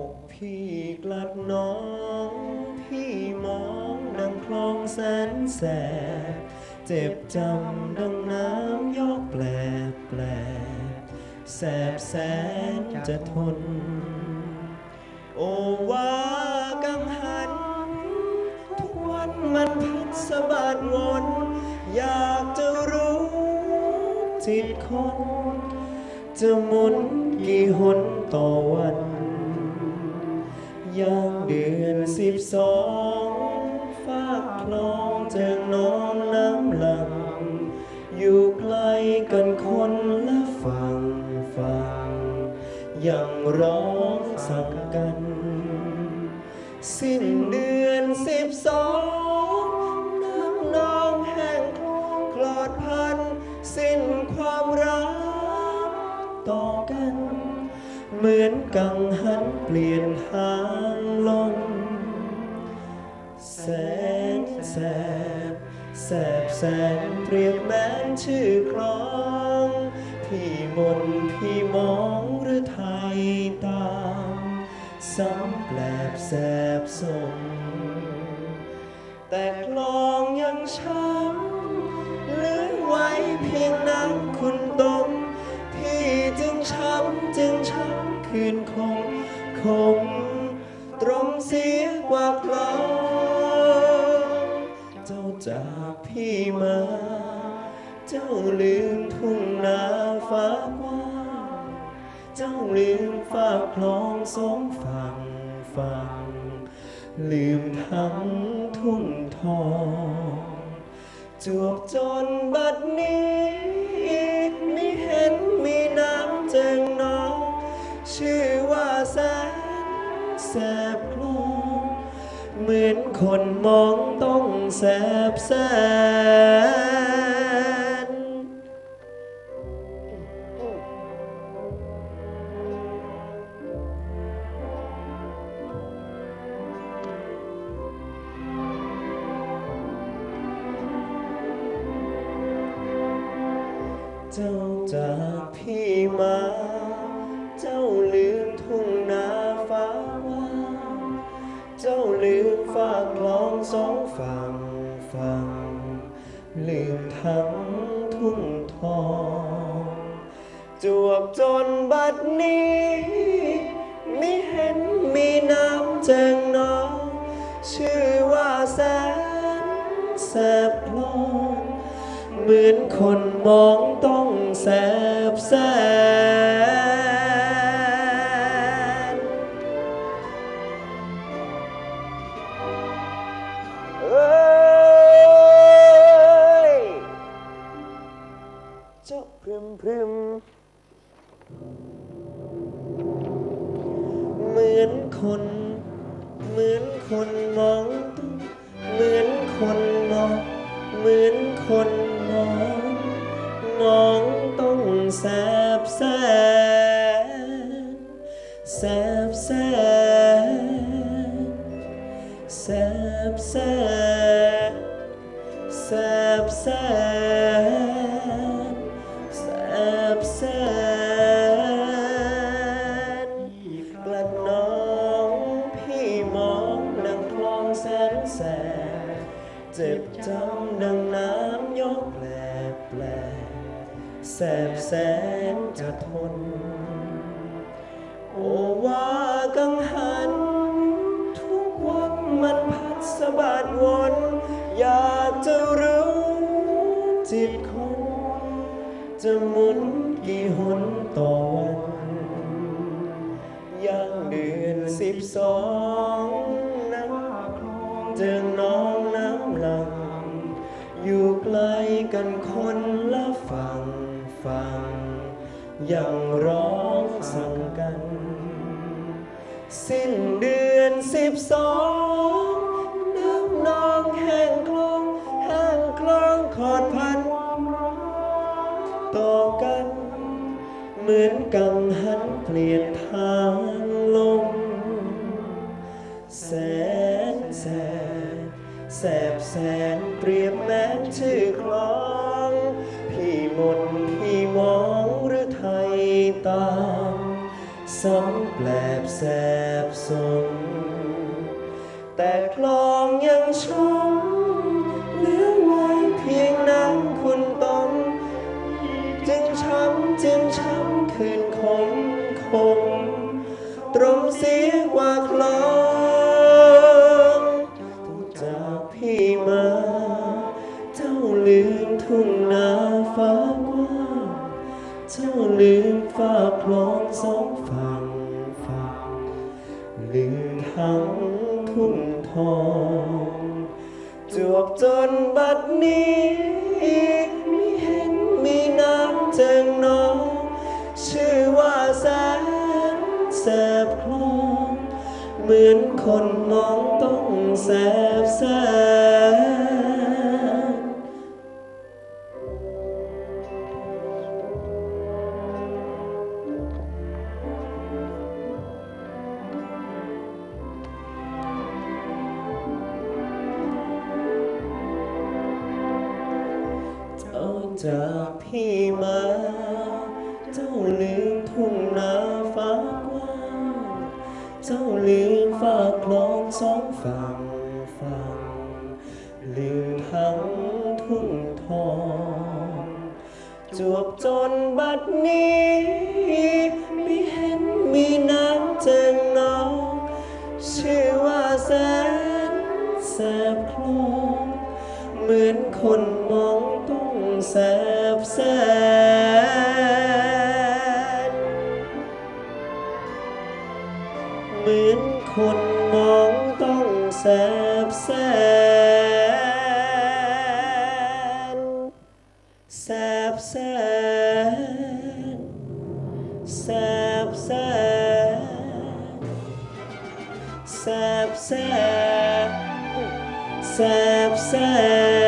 อกพี่กลัดน้อง พี่มองดังคลองแสนแสบเจ็บจำดังน้ำยอกแปลกแปลแสบแสนจะทน โอว่ากังหัน ทุกวันมันพัดสะบัดวนอยากจะรู้จิตคน จะหมุนกี่หนต่อวัน ยางเดือนสิบสองฝากคลองเจะน้องน้ำหลัง อยู่ไกลกันคนละฝั่งฝั่งยังร้องสั่งกัน สิ้นเดือน เหมือนกังหันเปลี่ยนทางลงแสนแสบแสบแสนเปรียบแม้นชื่อครองพี่มนต์พี่มองหรือไทยตามซ้ำแปลบแสบสม แต่คลองยังช้ำเหลือไว้เพียงน้ำคุณตม คืนคงคงตรงเสียกว่าคลองเจ้าจากพี่มา เจ้าลืมทุ่งนาฟ้ากว้างเจ้าลืมฝากคลองสองฝั่งฝั่งลืมทั้งทุ่งทองจวบจนบัดนี้ แสบคลองเหมือนคนมองต้องแสบแสบากคลองสองฝั่งฝั่งลืมทั้งทุ่งทอง จวบจนบัดนี้ไม่เห็นมีน้ำเจิงน้องชื่อว่าแสนแสบลองเหมือนคนมองต้องแสบแสน อนคน เหมือนคนมองต้องเหมือนคนมอง เหมือนคนมอง มองต้องแสบแส สะบัดวน อยากจะรู้จิตคนจะหมุนกี่หนต่อวันยังเดือนสิบสองนะเจอน้องน้ำหลัง อยู่ไกลกันคนละฝั่งฝั่งยังร้องสั่งกัน สิ้นเดือนสิบสอง มือนกังหันเปลี่ยนทางลงแสนแสบแสบแสนเปรียบแม้นชื่อคลองพี่มนต์พี่มองหรือไทยตามสองแปลบแสบสน ลืมทั้งทุ่งทอง จวบจนบัดนี้มีเห็นมีน้ำเจิงนอง ชื่อว่าแสนแสบคลอง เหมือนคนมองต้องแสบแสบ จากพี่มา เจ้าลืมทุ่งนาฟ้ากว้าง เจ้าลืมฟ้าคลองสองฝั่งฝั่งลืมทั้งทุ่งทองจวบจนบัดนี้ไมีเห็นมีน้ำเจิงนองชื่อว่าแสนแสบคลองเหมือนคน แสบแสนเหมือนคนมองต้องแสบแสนแสบแสนแสบแสนแสบแสนแสบแส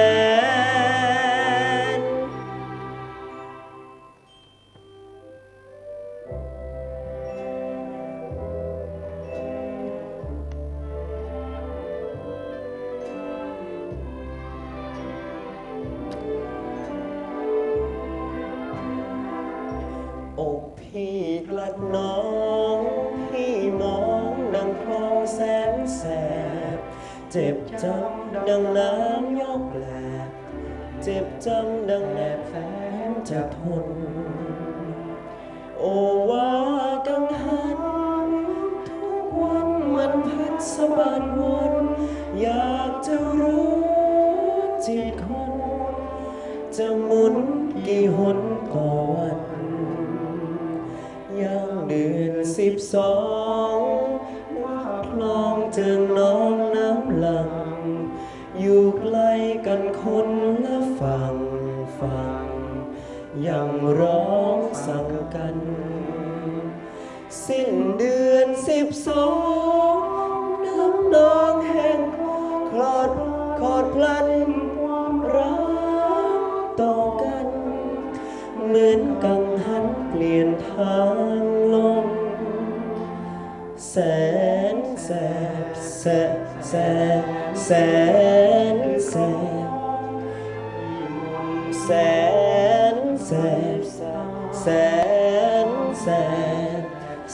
น อกพี่กลัดน้อง พี่มองดังคลองแสนแสบ เจ็บจำดังน้ำยกแหลกเจ็บจำดังแนบแฟนจะทน โอว่ากังหัน ทุกวันมันพัดสะบัดวน อยากจะรู้จิตคน จะหมุนกี่หนต่อวัน สิบสองว่าคลองเจิงน้องน้ำหลัง อยู่ใกล้กันคนละฝั่งฝั่งยังร้องสั่งกัน สิ้นเดือนสิบสองน้ำนองแห่งคลอดคลอดพลันความรักต่อกัน เหมือนกังหันเปลี่ยนทาง แสนแสบแสบแสบแสนแสบแสนแสบแสนแสบ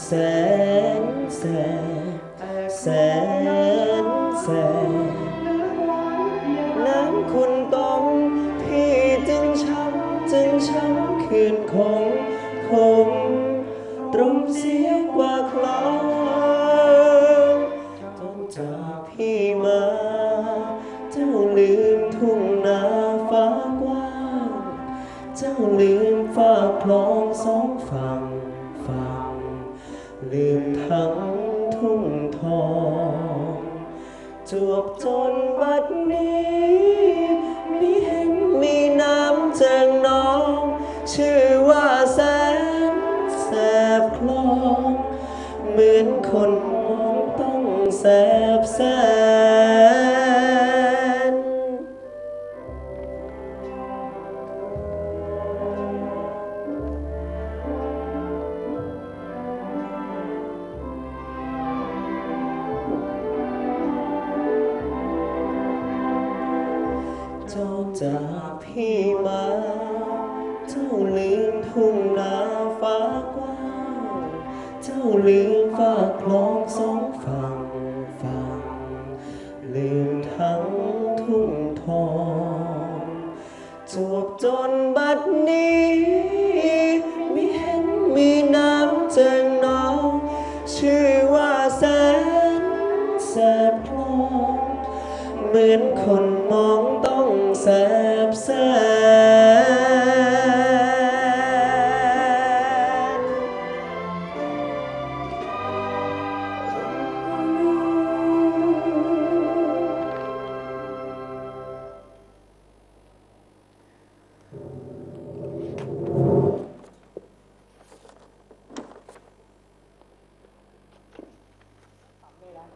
แสนแสบแสนแสบน้ำคุณต้องพี่จึงช้ำจึงช้ำคืนคงคงตรงเสียกว่าคลอ จวบจนบัดนี้ มีเห็นมีน้ำแจิงน้อง ชื่อว่าแสนแสบคลอง เหมือนคนมองต้องแสบแสบ จาจากพี่มา เจ้าลืมทุ่งนาฟ้ากว้าง เจ้าลืมฝากคลองสองฝั่งฝั่งลืมทั้งทุ่งทองจวบจนบัดนี้